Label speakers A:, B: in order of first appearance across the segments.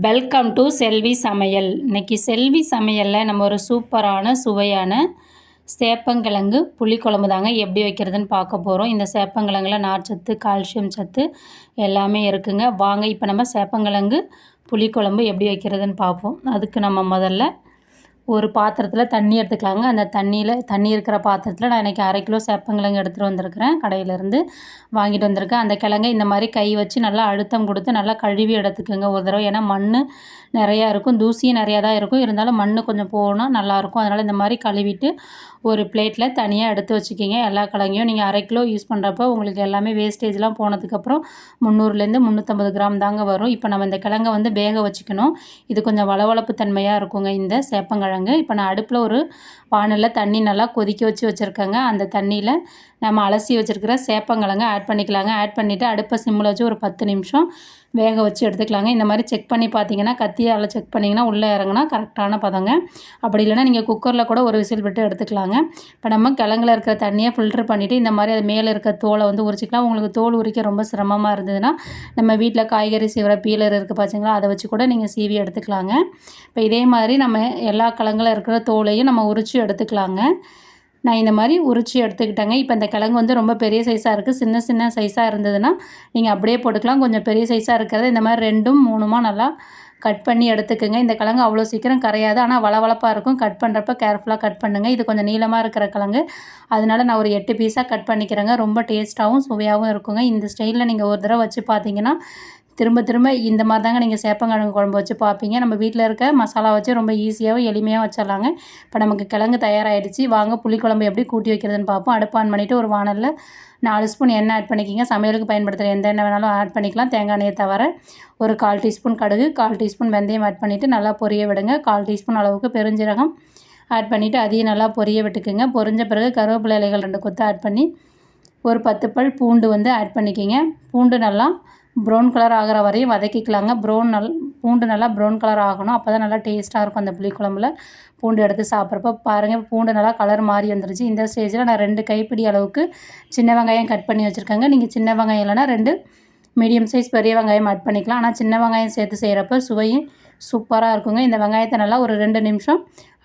A: Welcome to செல்வி சமையல் இன்னைக்கு செல்வி சமையலில் நம்ம ஒரு சூப்பரான சுவையான சேப்பங்கிழங்கு புளிக்குழம்பு தாங்க எப்படி வைக்கிறதுன்னு பார்க்க போகிறோம் இந்த சேப்பங்கிழங்குல நார்ச்சத்து கால்சியம் சத்து எல்லாமே இருக்குங்க. வாங்க இப்போ நம்ம சேப்பங்கிழங்கு புளிக்குழம்பு எப்படி வைக்கிறதுன்னு பார்ப்போம். அதுக்கு நம்ம முதல்ல ஒரு பாத்திரத்தில் தண்ணி எடுத்துக்கலாங்க. அந்த தண்ணியில் தண்ணி இருக்கிற பாத்திரத்தில் நான் இன்றைக்கி அரை கிலோ சேப்பங்கிழங்கு எடுத்துகிட்டு வந்திருக்கிறேன். கடையிலேருந்து வாங்கிட்டு வந்திருக்கேன். அந்த கிழங்கை இந்த மாதிரி கை வச்சு நல்லா அழுத்தம் கொடுத்து நல்லா கழுவி எடுத்துக்கோங்க ஒரு தடவை. ஏன்னா மண் நிறையா இருக்கும். தூசியும் நிறையா தான் இருக்கும். இருந்தாலும் மண் கொஞ்சம் போனால் நல்லாயிருக்கும் அதனால் இந்த மாதிரி கழுவிட்டு ஒரு பிளேட்டில் தனியாக எடுத்து வச்சுக்கிங்க. எல்லா கிழங்கையும் நீங்கள் அரை கிலோ யூஸ் பண்ணுறப்போ உங்களுக்கு எல்லாமே வேஸ்டேஜ்லாம் போனதுக்கப்புறம் முந்நூறுலேருந்து முந்நூற்றம்பது கிராம் தாங்க வரும். இப்போ நம்ம இந்த கிழங்கை வந்து வேக வச்சுக்கணும். இது கொஞ்சம் வளவளப்பு தன்மையாக இருக்குங்க. இந்த சேப்பங்கிழங்கு இப்போ நான் அடுப்பில் ஒரு வானலில் தண்ணி நல்லா கொதிக்க வச்சு வச்சுருக்கேங்க. அந்த தண்ணியில் நம்ம அலசி வச்சுருக்கிற சேப்பங்கிழங்கு ஆட் பண்ணிக்கலாங்க. ஆட் பண்ணிவிட்டு அடுப்பை சிம்மில் வச்சு ஒரு பத்து நிமிஷம் வேக வச்சு எடுத்துக்கலாங்க. இந்த மாதிரி செக் பண்ணி பார்த்தீங்கன்னா கத்தியால் செக் பண்ணிங்கன்னா உள்ளே இறங்குனா கரெக்டான பதங்க. அப்படி இல்லைனா நீங்கள் குக்கரில் கூட ஒரு விசில் விட்டு எடுத்துக்கலாங்க. இப்போ நம்ம கிழங்குல இருக்கிற தண்ணியை ஃபில்ட்ரு பண்ணிவிட்டு இந்த மாதிரி அது மேலே இருக்க தோலை வந்து உரிச்சிக்கலாம். உங்களுக்கு தோல் உரிக்க ரொம்ப சிரமமாக இருந்ததுன்னா நம்ம வீட்டில் காய்கறி சீவிர பீலர் இருக்குது பார்த்தீங்களா அதை வச்சு கூட நீங்கள் சீவி எடுத்துக்கலாங்க. இப்போ இதே மாதிரி நம்ம எல்லா கிழங்குல இருக்கிற தோலையும் நம்ம உரித்து எடுத்துக்கலாங்க. நான் இந்த மாதிரி உரிச்சி எடுத்துக்கிட்டேங்க. இப்போ இந்த கிழங்கு வந்து ரொம்ப பெரிய சைஸாக இருக்குது சின்ன சின்ன சைஸாக இருந்ததுன்னா நீங்கள் அப்படியே போட்டுக்கலாம். கொஞ்சம் பெரிய சைஸாக இருக்கிறது இந்த மாதிரி ரெண்டும் மூணுமா நல்லா கட் பண்ணி எடுத்துக்கோங்க. இந்த கிழங்கு அவ்வளோ சீக்கிரம் கரையாது. ஆனால் வளவளப்பாக இருக்கும். கட் பண்ணுறப்ப கேர்ஃபுல்லாக கட் பண்ணுங்கள் இது கொஞ்சம் நீளமாக இருக்கிற கிழங்கு. அதனால நான் ஒரு எட்டு பீஸாக கட் பண்ணிக்கிறேங்க. ரொம்ப டேஸ்ட்டாகவும் சுவையாகவும் இருக்குங்க. இந்த ஸ்டைலில் நீங்கள் ஒரு தடவை வச்சு பார்த்தீங்கன்னா திரும்ப திரும்ப இந்த மாதிரி தாங்க நீங்கள் சேப்பங்கிழங்கு குழம்பு வச்சு பார்ப்பீங்க. நம்ம வீட்டில் இருக்க மசாலா வச்சு ரொம்ப ஈஸியாகவும் எளிமையாக வச்சிடலாங்க. இப்போ நமக்கு கிழங்கு தயாராகிடுச்சு வாங்க புளிக்குழம்பு எப்படி கூட்டி வைக்கிறதுன்னு பார்ப்போம். அடுப்பு ஆன் பண்ணிவிட்டு ஒரு வானலில் நாலு ஸ்பூன் எண்ணெய் ஆட் பண்ணிக்கிங்க. சமையலுக்கு பயன்படுத்துகிற எந்த எண்ணெய் வேணாலும் ஆட் பண்ணிக்கலாம். தேங்காய் எண்ணெயை தவிர ஒரு கால் டீஸ்பூன் கடுகு கால் டீஸ்பூன் வெந்தயம் ஆட் பண்ணிவிட்டு நல்லா பொரிய விடுங்க. கால் டீஸ்பூன் அளவுக்கு பெருஞ்சீரகம் ஆட் பண்ணிவிட்டு அதையும் நல்லா பொரிய விட்டுக்குங்க. பொரிஞ்ச பிறகு கருவேப்பிலை இலைகள் ரெண்டு கொத்து ஆட் பண்ணி ஒரு பத்து பல் பூண்டு வந்து ஆட் பண்ணிக்கிங்க. பூண்டு நல்லா ப்ரௌன் கலர் ஆகிற வரையும் வதக்கிக்கலாங்க. ப்ரௌன் நல் பூண்டு நல்லா ப்ரௌன் கலர் ஆகணும். அப்போ தான் நல்லா டேஸ்ட்டாக இருக்கும் அந்த புளிக்குழம்புல பூண்டு எடுத்து சாப்பிட்றப்ப பாருங்கள் பூண்டு நல்லா கலர் மாறி வந்துருச்சு. இந்த ஸ்டேஜில் நான் ரெண்டு கைப்பிடி அளவுக்கு சின்ன வெங்காயம் கட் பண்ணி வச்சுருக்கேங்க. நீங்கள் சின்ன வெங்காயம் இல்லைனா ரெண்டு மீடியம் சைஸ் பெரிய வெங்காயம் ஆட் பண்ணிக்கலாம். ஆனால் சின்ன வெங்காயம் சேர்த்து செய்கிறப்ப சுவையும் சூப்பராக இருக்குங்க. இந்த வெங்காயத்தை நல்லா ஒரு ரெண்டு நிமிஷம்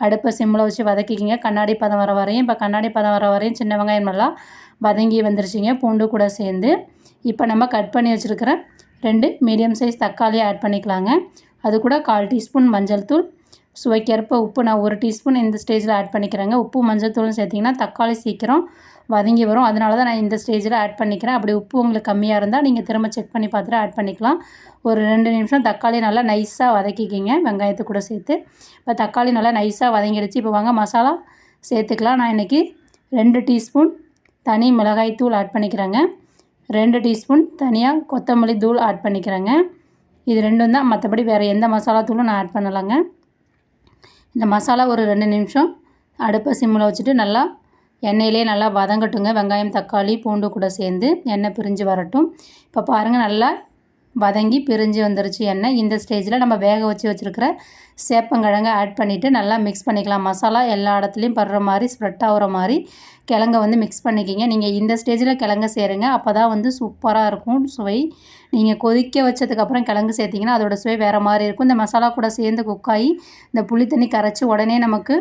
A: அடுப்பை சிம்மில் வச்சு வதக்கிக்கிங்க. கண்ணாடி பதம் வர வரையும் இப்போ கண்ணாடி பதம் வர வரையும் சின்ன வெங்காயம் நல்லா வதங்கி வந்துருச்சிங்க. பூண்டு கூட சேர்ந்து இப்போ நம்ம கட் பண்ணி வச்சுருக்கிற ரெண்டு மீடியம் சைஸ் தக்காளியை ஆட் பண்ணிக்கலாங்க. அது கூட கால் டீஸ்பூன் மஞ்சள் தூள் சுவைக்கிறப்ப உப்பு. நான் ஒரு டீஸ்பூன் இந்த ஸ்டேஜில் ஆட் பண்ணிக்கிறேங்க. உப்பு மஞ்சள் தூளும் சேர்த்திங்கன்னா தக்காளி சீக்கிரம் வதங்கி வரும். அதனால தான் நான் இந்த ஸ்டேஜில் ஆட் பண்ணிக்கிறேன். அப்படி உப்பு உங்களுக்கு கம்மியாக இருந்தால் நீங்கள் திரும்ப செக் பண்ணி பார்த்துட்டு ஆட் பண்ணிக்கலாம். ஒரு ரெண்டு நிமிஷம் தக்காளி நல்லா நைஸாக வதக்கிக்கிங்க. வெங்காயத்தை கூட சேர்த்து. இப்போ தக்காளி நல்லா நைஸாக வதங்கிடுச்சு. இப்போ வாங்க மசாலா சேர்த்துக்கலாம். நான் இன்றைக்கி ரெண்டு டீஸ்பூன் தனி மிளகாய் தூள் ஆட் பண்ணிக்கிறேங்க. ரெண்டு டீஸ்பூன் தனியாக கொத்தமல்லி தூள் ஆட் பண்ணிக்கிறேங்க. இது ரெண்டும் தான். மற்றபடி வேறு எந்த மசாலா தூளும் நான் ஆட் பண்ணலைங்க. இந்த மசாலா ஒரு ரெண்டு நிமிஷம் அடுப்பை சிம்மில் வச்சுட்டு நல்லா எண்ணெயிலே நல்லா வதங்கட்டுங்க. வெங்காயம் தக்காளி பூண்டு கூட சேர்ந்து எண்ணெய் பிரிஞ்சு வரட்டும். இப்போ பாருங்கள் நல்லா வதங்கி பிரிஞ்சு வந்துருச்சு எண்ணெய். இந்த ஸ்டேஜில் நம்ம வேக வச்சு வச்சுருக்கிற சேப்பங்கிழங்கை ஆட் பண்ணிவிட்டு நல்லா மிக்ஸ் பண்ணிக்கலாம். மசாலா எல்லா இடத்துலையும் படுற மாதிரி ஸ்ப்ரெட் ஆகிற மாதிரி கிழங்க வந்து மிக்ஸ் பண்ணிக்கிங்க. நீங்கள் இந்த ஸ்டேஜில் கிழங்க சேருங்க. அப்போ தான் வந்து சூப்பராக இருக்கும் சுவை. நீங்கள் கொதிக்க வச்சதுக்கப்புறம் கிழங்கு சேர்த்திங்கன்னா அதோடய சுவை வேறு மாதிரி இருக்கும். இந்த மசாலா கூட சேர்ந்து குக்காகி இந்த புளி தண்ணி கரைச்சி உடனே நமக்கு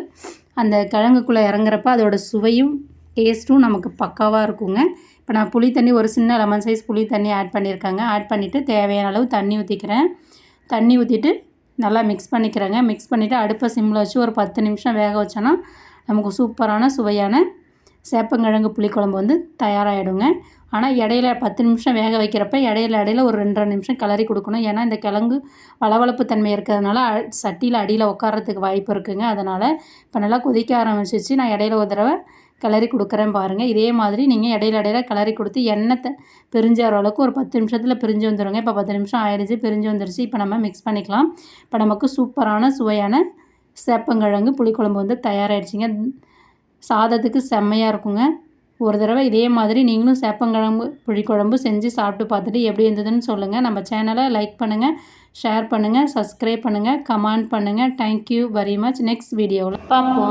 A: அந்த கிழங்குக்குள்ளே இறங்குறப்ப அதோடய சுவையும் டேஸ்ட்டும் நமக்கு பக்காவாக இருக்குங்க. இப்போ நான் புளி தண்ணி ஒரு சின்ன லெமன் சைஸ் புளி தண்ணி ஆட் பண்ணியிருக்காங்க. ஆட் பண்ணிவிட்டு தேவையான அளவு தண்ணி ஊற்றிக்கிறேன் தண்ணி ஊற்றிட்டு நல்லா மிக்ஸ் பண்ணிக்கிறேங்க. மிக்ஸ் பண்ணிவிட்டு அடுப்பை சிம்மில் வச்சு ஒரு பத்து நிமிஷம் வேக வச்சோன்னா நமக்கு சூப்பரான சுவையான சேப்பங்கிழங்கு புளிக்குழம்பு வந்து தயாராகிடுங்க ஆனால் இடையில பத்து நிமிஷம் வேக வைக்கிறப்ப இடையில இடையில ஒரு ரெண்டரை நிமிஷம் கிளறி கொடுக்கணும். ஏன்னா இந்த கிழங்கு வளவளப்பு தன்மை இருக்கிறதுனால சட்டியில் அடியில் உட்காரத்துக்கு வாய்ப்பு இருக்குங்க. அதனால் இப்போ நல்லா கொதிக்க ஆரம்பிச்சிச்சு நான் இடையில ஒரு தடவை கிளறி கொடுக்குறேன் பாருங்கள் இதே மாதிரி நீங்கள் இடையில இடையில கிளறி கொடுத்து எண்ணெய் பிரிஞ்சு வர அளவுக்கு ஒரு பத்து நிமிஷத்தில் பிரிஞ்சு வந்துடுங்க இப்போ பத்து நிமிஷம் ஆயிடுச்சு பிரிஞ்சு வந்துருச்சு. இப்போ நம்ம மிக்ஸ் பண்ணிக்கலாம். இப்போ நமக்கு சூப்பரான சுவையான சேப்பங்கிழங்கு புளிக்குழம்பு வந்து தயாராகிடுச்சிங்க சாதத்துக்கு செம்மையாக இருக்குங்க. ஒரு தடவை இதே மாதிரி நீங்களும் சேப்பங்கிழம்பு புளிக்குழம்பு செஞ்சு சாப்பிட்டு பார்த்துட்டு எப்படி இருந்ததுன்னு சொல்லுங்கள் நம்ம சேனலை லைக் பண்ணுங்கள் ஷேர் பண்ணுங்கள் சப்ஸ்கிரைப் பண்ணுங்கள் கமெண்ட் பண்ணுங்கள் தேங்க்யூ வெரி மச் நெக்ஸ்ட் வீடியோவில் பார்ப்போம்.